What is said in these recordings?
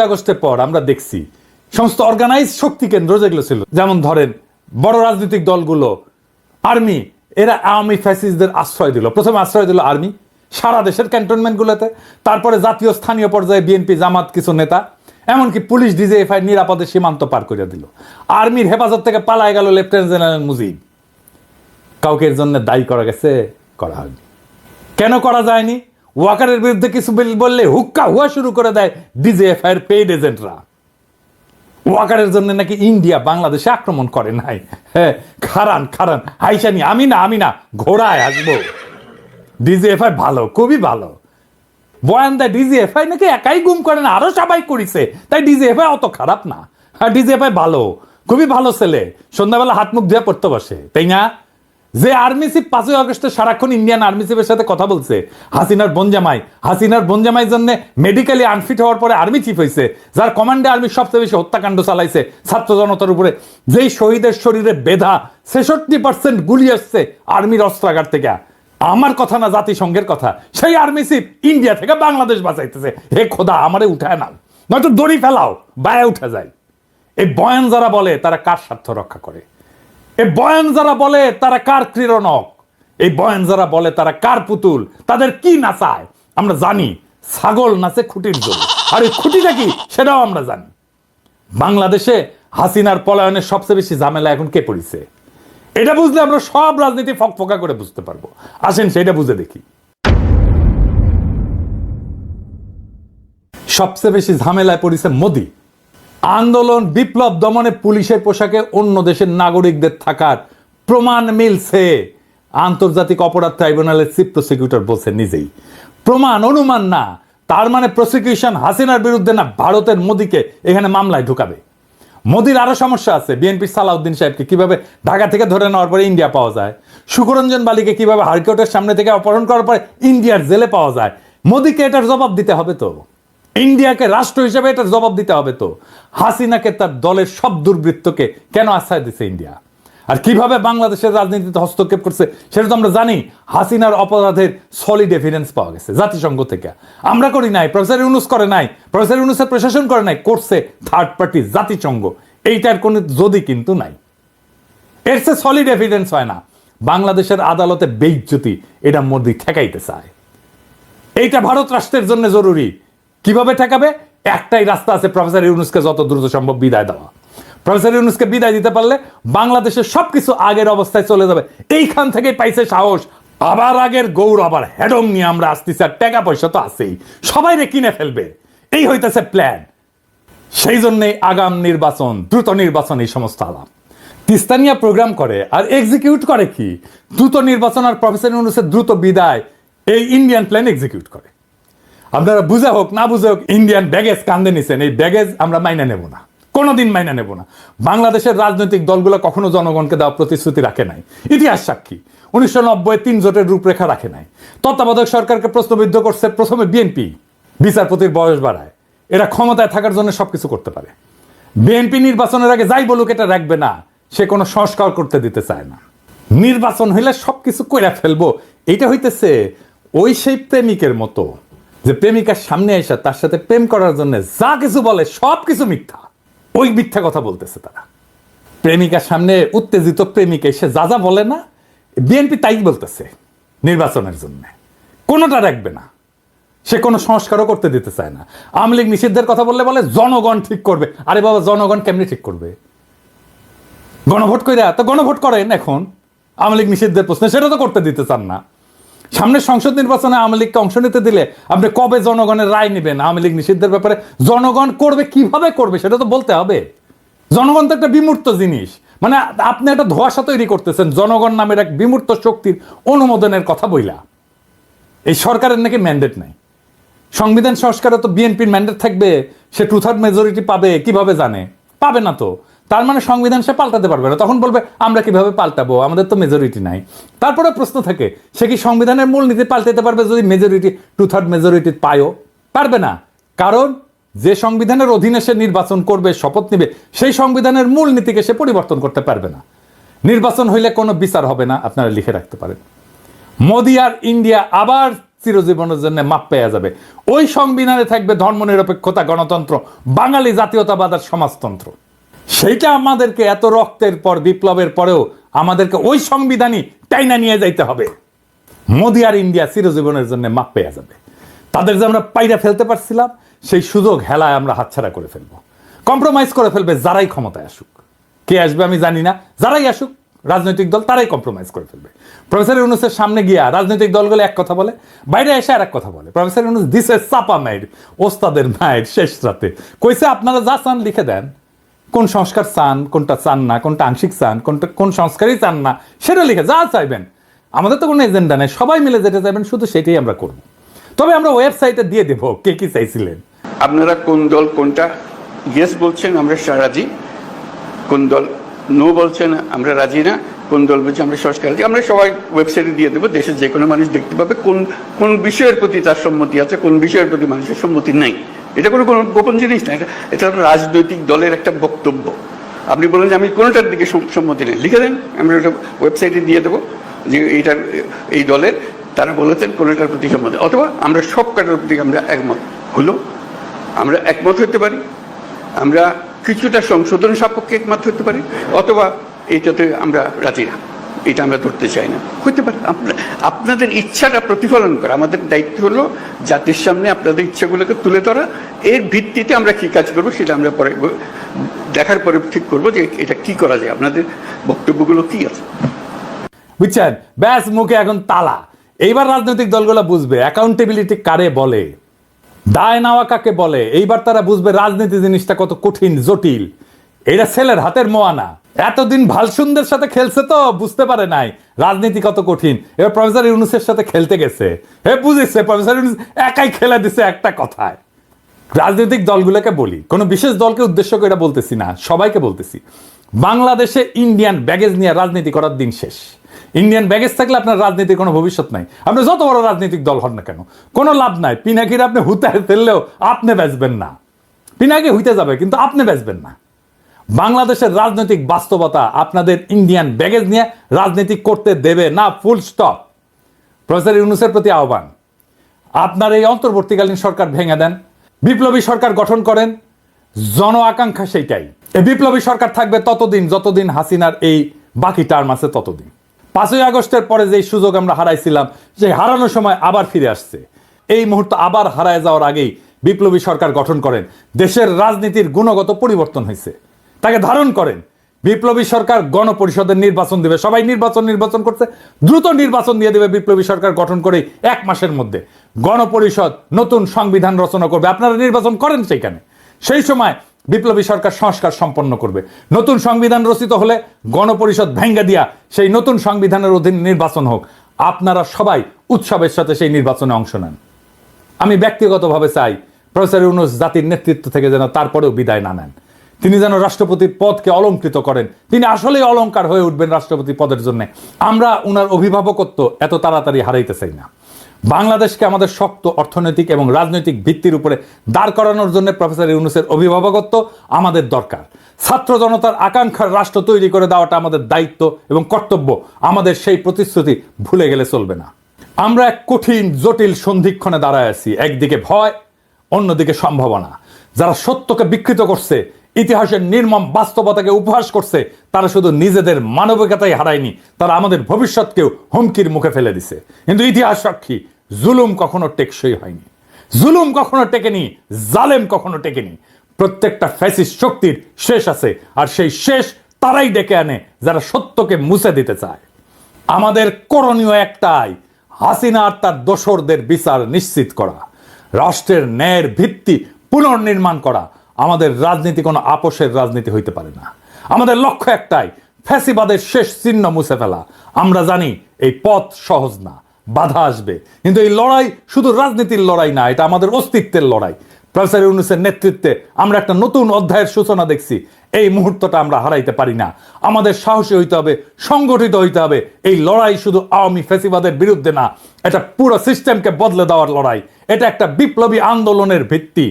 আগস্টের পর আমরা দেখছি, সমস্ত অর্গানাইজ শক্তি কেন্দ্র যেগুলো ছিল, যেমন ধরেন বড় রাজনৈতিক দলগুলো আর্মি এরা আওয়ামী ফ্যাসিস্টদের আশ্রয় দিল। প্রথমে আশ্রয় দিল আর্মি সারা দেশের ক্যান্টনমেন্টগুলোতে তারপরে জাতীয় স্থানীয় পর্যায়ে বিএনপি জামাত কিছু নেতা, এমনকি পুলিশ ডিজিএফআই নিরাপদে সীমান্ত পার করে দিল। আর্মির হেফাজত থেকে পালায় গেল লেফটেন্যান্ট জেনারেল মুজিব। কাউকে এর জন্য দায়ী করা গেছে? করা হয়নি। কেন করা যায়নি? ওয়াকারের বিরুদ্ধে কিছু বিল, বললে হুক্কা হুয়া শুরু করে দেয় ডিজিএফআই এর পেইড এজেন্টরা ওয়াকারের জন্য নাকি ইন্ডিয়া বাংলাদেশে আক্রমণ করে নাই। হ্যাঁ খারান খারান। হাইসানি আমি না আমি না, ঘোড়ায় আসব। ডিজিএফআই ভালো, খুবই ভালো। বয়ান দেয়, ডিজিএফআই নাকি একাই গুম করে না, আরও সবাই করিছে। তাই ডিজিএফআই অত খারাপ না। হ্যাঁ ডিজিএফআই ভালো, খুবই ভালো ছেলে। সন্ধ্যাবেলা হাত মুখ ধুয়ে পড়তে বসে, তাই না? যে আর্মি চিফ পাঁচই আগস্টে সারাক্ষণ ইন্ডিয়ান আর্মি চিফের সাথে কথা বলছে। হাসিনার বনজামাই হাসিনার বনজামাই জন্য মেডিকেলি আনফিট হওয়ার পরে আর্মি চিফ হয়েছে যার কমান্ডে আর্মি সবচেয়ে বেশি হত্যাকাণ্ড চালাইছে ছাত্র জনতার উপরে। যেই শহীদের শরীরে বেধা ছেষট্টি পার্সেন্ট গুলি আসছে আর্মির অস্ত্রাগার থেকে। আমার কথা না জাতিসংঘের কথা। সেই আর্মি চিফ ইন্ডিয়া থেকে বাংলাদেশ বাঁচাইতেছে। হে খোদা, আমারে উঠায় না নয়তো দড়ি ফেলাও, বায়ে উঠে যায়। এই বয়ান যারা বলে, তারা কার স্বার্থ রক্ষা করে? এই বয়ান যারা বলে, তারা কার ক্রীড়নক? এই বয়ান যারা বলে, তারা কার পুতুল? তাদের কি নাচায়? আমরা জানি, ছাগল নাচে খুঁটির জন্য। আর এই খুঁটিটা কি? সেটাও আমরা জানি। বাংলাদেশে হাসিনার পলায়নের সবচেয়ে বেশি ঝামেলা এখন কে পড়িছে? এটা বুঝলে আমরা সব রাজনীতি ফকফকা করে বুঝতে পারব। আসেন, সেটা বুঝে দেখি। সবচেয়ে বেশি ঝামেলায় পড়েছে মোদি। আন্দোলন, বিপ্লব দমনে পুলিশের পোশাকে অন্য দেশের নাগরিকদের থাকার প্রমাণ মিলছে। আন্তর্জাতিক অপরাধ ট্রাইব্যুনালের চিফ প্রসিকিউটর বলছে নিজেই। প্রমাণ, অনুমান না। তার মানে প্রসিকিউশন হাসিনার বিরুদ্ধে না ভারতের মোদিকে এখানে মামলায় ঢুকাবে? মোদির আরও সমস্যা আছে। বিএনপির সালাউদ্দিন সাহেবকে কীভাবে ঢাকা থেকে ধরে নেওয়ার পরে ইন্ডিয়া পাওয়া যায়? সুকরঞ্জন বালিকে কীভাবে হাইকোর্টের সামনে থেকে অপহরণ করার পরে ইন্ডিয়ার জেলে পাওয়া যায়? মোদিকে এটার জবাব দিতে হবে তো। ইন্ডিয়াকে রাষ্ট্র হিসেবে এটা জবাব দিতে হবে তো। হাসিনাকে তার দলের সব দুর্বৃত্তকে কেন আশ্রয় দিছে ইন্ডিয়া? আর কীভাবে বাংলাদেশের রাজনীতিতে হস্তক্ষেপ করছে, সেটা তো আমরা জানি। হাসিনার অপরাধের সলিড এভিডেন্স পাওয়া গেছে জাতিসংঘ থেকে। আমরা করি নাই, প্রফেসর ইউনুস করে নাই, প্রফেসর ইউনুসের প্রশাসন করে নাই, করছে থার্ড পার্টি জাতিসংঘ। এইটার কোনো যদি কিন্তু নাই। এর সে সলিড এভিডেন্স হয় না। বাংলাদেশের আদালতে বেইজ্জতি, এটা মোদি ঠেকাইতে চায়। এইটা ভারত রাষ্ট্রের জন্য জরুরি। কীভাবে ঠেকাবে? একটাই রাস্তা আছে প্রফেসর ইউনুসকে যত দ্রুত সম্ভব বিদায় দেওয়া। প্রফেসর ইউনুসকে বিদায় দিতে পারলে বাংলাদেশের সবকিছু আগের অবস্থায় চলে যাবে। এইখান থেকে পাইছে সাহস। আবার আগের গৌর, আবার হেডম নিয়ে আমরা আসতেছি আর টাকা পয়সা তো আছেই। সবাই রে কিনে ফেলবে। এই হইতেছে প্ল্যান সেই জন্যই আগাম নির্বাচন, দ্রুত নির্বাচন এই সমস্ত আলাম তিস্তানিয়া প্রোগ্রাম করে আর এক্সিকিউট করে কি? দ্রুত নির্বাচন আর প্রফেসর ইউনুসের দ্রুত বিদায় এই ইন্ডিয়ান প্ল্যান এক্সিকিউট করে। আপনারা বুঝা হোক, না বুঝে হোক ইন্ডিয়ান ব্যাগেজ কান্দে নিছেন। এই ব্যাগেজ আমরা মাইনা নেব না। কোনোদিন মাইনা নেব না। বাংলাদেশের রাজনৈতিক দলগুলো কখনো জনগণকে দেওয়া প্রতিশ্রুতি রাখে নাই। ইতিহাস সাক্ষী, উনিশশো নব্বই তিন জোটের রূপরেখা রাখে নাই। তত্ত্বাবধায়ক সরকারকে প্রশ্নবিদ্ধ করছে প্রথমে বিএনপি বিচারপতির বয়স বাড়ায়। এরা ক্ষমতায় থাকার জন্য সবকিছু করতে পারে। বিএনপি নির্বাচনের আগে যাই বলুক, এটা রাখবে না। সে কোনো সংস্কার করতে দিতে চায় না। নির্বাচন হইলে সবকিছু কইরা ফেলব। এটা হইতেছে ওই সেই প্রেমিকের মতো। যে প্রেমিকার সামনে এসে তার সাথে প্রেম করার জন্য যা কিছু বলে, সব কিছু মিথ্যা। ওই মিথ্যা কথা বলতেছে তারা। প্রেমিকার সামনে উত্তেজিত প্রেমিকা এসে যা যা বলে না, বিএনপি তাই বলতেছে নির্বাচনের জন্য। কোনোটা রাখবে না। সে কোনো সংস্কারও করতে দিতে চায় না। আওয়ামী লীগ নিষিদ্ধের কথা বললে বলে, জনগণ ঠিক করবে। আরে বাবা, জনগণ কেমনি ঠিক করবে? গণভোট কইরা তো গণভোট করেন এখন। আওয়ামী লীগ নিষিদ্ধের প্রশ্নে সেটা তো করতে দিতে চান না। সামনে সংসদ নির্বাচনে আওয়ামী লীগকে অংশ নিতে দিলে আপনি কবে জনগণের রায় নেবেন? আওয়ামী লীগ নিষিদ্ধের ব্যাপারে জনগণ করবে, কীভাবে করবে সেটা তো বলতে হবে। জনগণ তো একটা বিমূর্ত জিনিস। মানে আপনি একটা ধোয়াশা তৈরি করতেছেন, জনগণ নামের এক বিমূর্ত শক্তির অনুমোদনের কথা বইলা। এই সরকারের নাকি ম্যান্ডেট নাই। সংবিধান সংস্কারে তো বিএনপির ম্যান্ডেট থাকবে, সে টু থার্ড মেজরিটি পাবে, কীভাবে জানে? পাবে না তো। তার মানে সংবিধান সে পাল্টাতে পারবে না। তখন বলবে, আমরা কীভাবে পাল্টাবো? আমাদের তো মেজরিটি নাই। তারপরে প্রশ্ন থাকে, সে কি সংবিধানের মূলনীতি পাল্টাতে পারবে যদি মেজরিটি টু থার্ড মেজরিটি পায়ও? পারবে না। কারণ যে সংবিধানের অধীনে সে নির্বাচন করবে, শপথ নেবে, সেই সংবিধানের মূল নীতিকে সে পরিবর্তন করতে পারবে না। নির্বাচন হইলে কোনো বিচার হবে না, আপনারা লিখে রাখতে পারেন। মোদি আর ইন্ডিয়া আবার চিরজীবনের জন্য মাপ পেয়ে যাবে। ওই সংবিধানে থাকবে ধর্মনিরপেক্ষতা, গণতন্ত্র, বাঙালি জাতীয়তাবাদ আর সমাজতন্ত্র। সেইটা আমাদেরকে এত রক্তের পর, বিপ্লবের পরেও আমাদেরকে ওই সংবিধানই টাইনা নিয়ে যাইতে হবে। মোদি আর ইন্ডিয়া চিরজীবনের জন্য মাপ পেয়ে যাবে। তাদের যে আমরা পাইরা ফেলতে পারছিলাম, সেই সুযোগ হেলায় আমরা হাতছাড়া করে ফেলব। কম্প্রোমাইজ করে ফেলবে, যারাই ক্ষমতায় আসুক। কে আসবে আমি জানি না, যারাই আসুক, রাজনৈতিক দল তারাই কম্প্রোমাইজ করে ফেলবে। প্রফেসর ইউনুসের সামনে গিয়া রাজনৈতিক দলগুলো এক কথা বলে, বাইরে এসে আর এক কথা বলে। প্রফেসর ইউনুস দিছে চাপা মায়ের ওস্তাদের মায়ের শেষ রাতে। কইছে, আপনারা যা চান লিখে দেন। কোন সংস্কার চান, কোনটা চান না, কোনটা আংশিক চান, কোনটা, কোন সংস্কারই চান না, সেটা লিখে যা চাইবেন। আমাদের তো কোনো এজেন্ডা নেই, সবাই মিলে যেটা চাইবেন, শুধু সেটাই আমরা করব। তবে আমরা ওয়েবসাইটে দিয়ে দেবো কে কি চাইছিলেন। আপনারা কোন দল, কোনটা? ইয়েস বলছেন, আমরা রাজি। কোন দল? নো বলছেন, আমরা রাজি না। কোন দল বলছে, আমরা সংস্কার রাজি। আমরা সবাই ওয়েবসাইটে দিয়ে দেবো, দেশের যে কোনো মানুষ দেখতে পাবে কোন কোন বিষয়ের প্রতি তার সম্মতি আছে, কোন বিষয়ের প্রতি মানুষের সম্মতি নাই। এটা কোনো কোনো গোপন জিনিস না, এটা এটা রাজনৈতিক দলের একটা বক্তব্য। আপনি বলেন যে আমি কোনোটার দিকে সম্মতি নেই। লিখে দেন আমরা ওটা ওয়েবসাইটে দিয়ে দেবো যে এইটার, এই দলের, তারা বলেছেন কোনোটার প্রতি সম্মতি। অথবা আমরা সব কাটার প্রতি আমরা একমত। হলো, আমরা একমত হতে পারি, আমরা কিছুটা সংশোধন সাপেক্ষে একমত হতে পারি, অথবা এইটাতে আমরা রাজি না। এটা আমরা ধরতে চাই না। হতে পারে আপনা- আপনাদের ইচ্ছাটা প্রতিফলন করা। আমাদের দায়িত্ব হলো জাতির সামনে আপনাদের ইচ্ছাগুলোকে তুলে ধরা। এর ভিত্তিতে আমরা কি কাজ করব সেটা আমরা পরে দেখার পরে ঠিক করব যে এটা কি করা যায়। আপনাদের বক্তব্যগুলো কি আছে? বুঝছেন? ব্যাস, মুখে এখন তালা। এইবার রাজনৈতিক দলগুলো বুঝবে। অ্যাকাউন্টেবিলিটি কারে বলে? দায় নেওয়া কাকে বলে? এইবার তারা বুঝবে রাজনীতি জিনিসটা কত কঠিন, জটিল। এটা ছেলের হাতের মোয়ানা। এতদিন ভালসুন্দের সাথে খেলছে তো, বুঝতে পারে নাই। রাজনীতি কত কঠিন। এবার প্রফেসর ইউনুসের সাথে খেলতে গেছে। হে, বুঝেছে, প্রফেসর ইউনুস একাই খেলে দিছে একটা কথায়। রাজনৈতিক দলগুলোকে বলি, কোনো বিশেষ দলকে উদ্দেশ্য করে এটা বলতেছি না, সবাইকে বলতেছি। বাংলাদেশে ইন্ডিয়ান ব্যাগেজ নিয়ে রাজনীতি করার দিন শেষ। ইন্ডিয়ান ব্যাগেজ থাকলে আপনার রাজনীতির কোনো ভবিষ্যৎ নাই। আপনি যত বড় রাজনৈতিক দল হন না কেন, কোনো লাভ নাই। পিনাকির আপনি হুতায় ফেললেও আপনি বেচবেন না। পিনাকি হইতে যাবে, কিন্তু আপনি বেচবেন না। বাংলাদেশের রাজনৈতিক বাস্তবতা আপনাদের ইন্ডিয়ান ব্যাগেজ নিয়ে রাজনীতি করতে দেবে না ফুল স্টপ প্রফেসর ইউনুসের প্রতি আহ্বান। আপনার এই অন্তর্বর্তীকালীন সরকার ভেঙে দেন, বিপ্লবী সরকার গঠন করেন, জন আকাঙ্ক্ষা সেইটাই। এই বিপ্লবী সরকার থাকবে ততদিন, যতদিন হাসিনার এই বাকি টার্ম আছে ততদিন। পাঁচই আগস্টের পরে যে সুযোগ আমরা হারাইছিলাম, সেই হারানোর সময় আবার ফিরে আসছে। এই মুহূর্তে আবার হারায় যাওয়ার আগেই বিপ্লবী সরকার গঠন করেন। দেশের রাজনীতির গুণগত পরিবর্তন হয়েছে। তাকে ধারণ করেন। বিপ্লবী সরকার গণপরিষদের নির্বাচন দেবে। সবাই নির্বাচন নির্বাচন করছে। দ্রুত নির্বাচন দিয়ে দেবে বিপ্লবী সরকার গঠন করে এক মাসের মধ্যে। গণপরিষদ নতুন সংবিধান রচনা করবে। আপনারা নির্বাচন করেন সেইখানে। সেই সময় বিপ্লবী সরকার সংস্কার সম্পন্ন করবে। নতুন সংবিধান রচিত হলে গণপরিষদ ভেঙ্গে দিয়া সেই নতুন সংবিধানের অধীন নির্বাচন হোক। আপনারা সবাই উৎসবের সাথে সেই নির্বাচনে অংশ নেন। আমি ব্যক্তিগতভাবে চাই প্রফেসর ইউনুস জাতির নেতৃত্ব থেকে যেন তারপরেও বিদায় না নেন। তিনি যেন রাষ্ট্রপতির পদকে অলঙ্কৃত করেন। তিনি আসলেই অলংকার হয়ে উঠবেন রাষ্ট্রপতি পদের জন্য। আমরা উনার অভিভাবকত্ব এত তাড়াতাড়ি হারাইতে চাই না। বাংলাদেশকে আমাদের শক্ত অর্থনৈতিক এবং রাজনৈতিক ভিত্তির উপরে দাঁড় করানোর জন্য প্রফেসর ইউনুসের অভিভাবকত্ব আমাদের দরকার। ছাত্র জনতার আকাঙ্ক্ষার রাষ্ট্র তৈরি করে দেওয়াটা আমাদের দায়িত্ব এবং কর্তব্য। আমাদের সেই প্রতিশ্রুতি ভুলে গেলে চলবে না। আমরা এক কঠিন, জটিল সন্ধিক্ষণে দাঁড়ায় আছি। একদিকে ভয়, অন্যদিকে সম্ভাবনা। যারা সত্যকে বিকৃত করছে ইতিহাসের নির্মম বাস্তবতাকে উপহাস করছে, তারা শুধু নিজেদের মানবিকতাই হারায়নি, তারা আমাদের ভবিষ্যৎকেও হুমকির মুখে ফেলে দিছে। কিন্তু ইতিহাস সাক্ষী, জুলুম কখনো টেকসই হয়নি। জুলুম কখনো টেকেনি, জালেম কখনো টেকেনি। প্রত্যেকটা ফ্যাসিস শক্তির শেষ আছে, আর সেই শেষ তারাই ডেকে আনে যারা সত্যকে মুছে দিতে চায়। আমাদের করণীয় একটাই, হাসিনা আর তার দোসরদের বিচার নিশ্চিত করা, রাষ্ট্রের ন্যায়ের ভিত্তি পুনর্নির্মাণ করা আমাদের রাজনীতি কোনো আপোষের রাজনীতি হইতে পারে না। আমাদের লক্ষ্য একটাই, ফ্যাসিবাদের শেষ চিহ্ন মুছে ফেলা। আমরা জানি এই পথ সহজ না, বাধা আসবে। কিন্তু এই লড়াই শুধু রাজনীতির লড়াই না, এটা আমাদের অস্তিত্বের লড়াই। প্রফেসর ইউনুসের নেতৃত্বে আমরা একটা নতুন অধ্যায়ের সূচনা দেখছি। এই মুহূর্তটা আমরা হারাইতে পারি না। আমাদের সাহসী হইতে হবে, সংগঠিত হইতে হবে। এই লড়াই শুধু আওয়ামী ফেসিবাদের বিরুদ্ধে না, এটা পুরো সিস্টেমকে বদলে দেওয়ার লড়াই। এটা একটা বিপ্লবী আন্দোলনের ভিত্তি।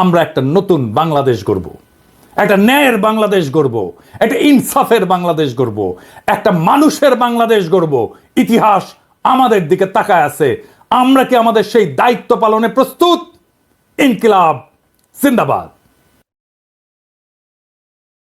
আমরা একটা নতুন বাংলাদেশ গড়ব। একটা ন্যায়ের বাংলাদেশ গড়ব, একটা ইনসাফের বাংলাদেশ গড়ব, একটা মানুষের বাংলাদেশ গড়ব। ইতিহাস আমাদের দিকে তাকায় আছে। আমরা কি আমাদের সেই দায়িত্ব পালনে প্রস্তুত? ইনকিলাব, জিন্দাবাদ।